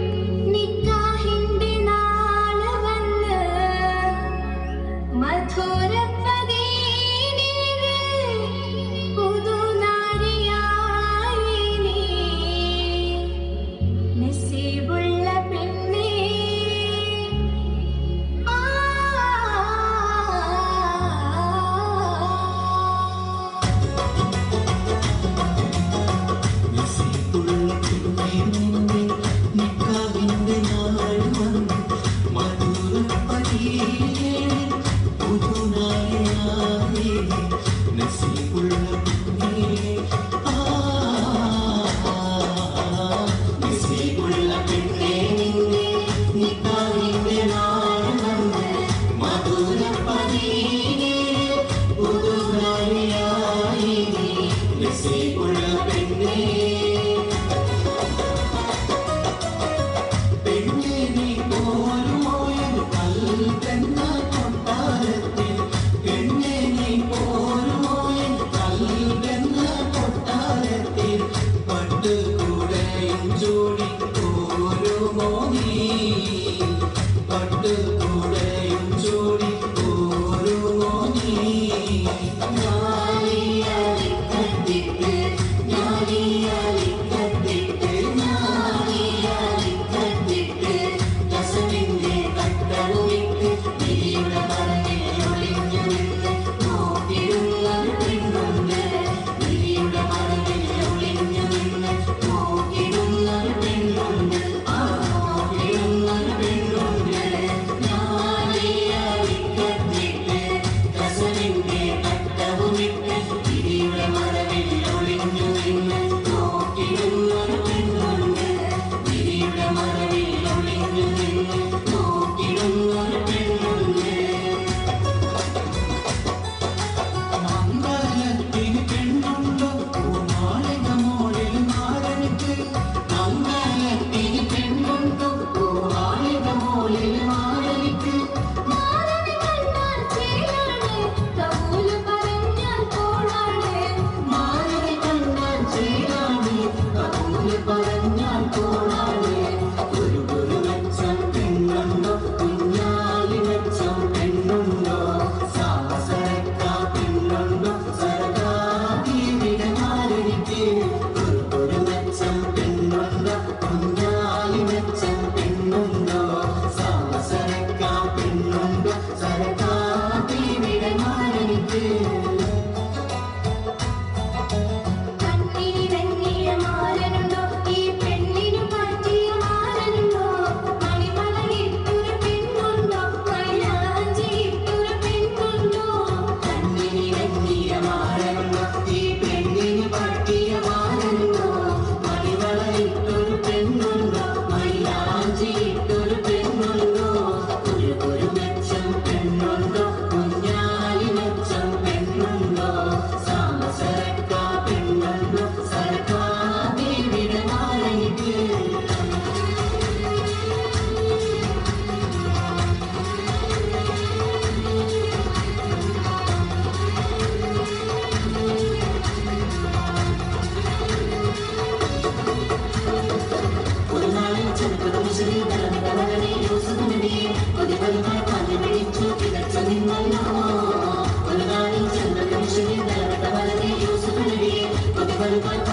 you. see. simple Thank you.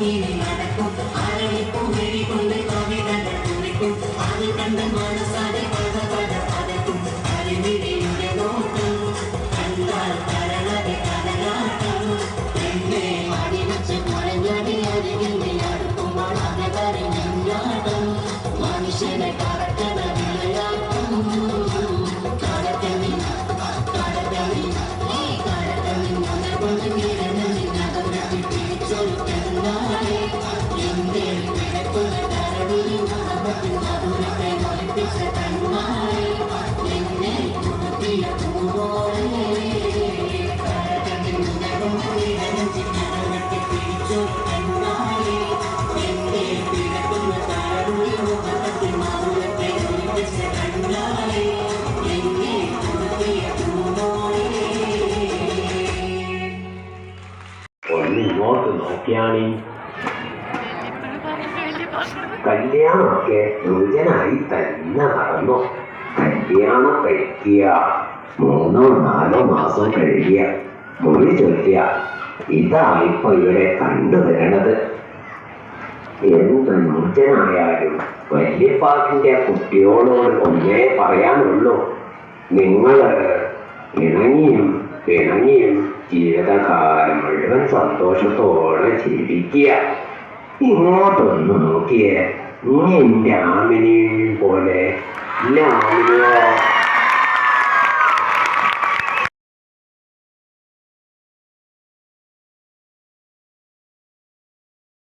meaning. കല്യാണമൊക്കെ സൂചനായി തന്നെ നടന്നു. കല്യാണം കഴിക്കുക. മൂന്നോ നാലോ മാസം കഴിക്കുക മൊഴി ചൊല്ലുക. ഇതാണ് ഇപ്പൊ ഇവിടെ കണ്ടുവരണത് എന്തൊഞ്ചനായാലും വല്യപ്പാട്ടിന്റെ കുട്ടിയോടോട് ഒന്നേ പറയാനുള്ളൂ. നിങ്ങൾ ഇണങ്ങിയും ഇണങ്ങിയും ജീവിതകാലം മുഴുവൻ സന്തോഷത്തോടെ ജീവിക്കുക. ഇങ്ങോട്ടൊന്ന് നോക്കിയേ. ഇനി എന്റെ ആമിനെയും പോലെ ഇല്ല ആമിനെയോ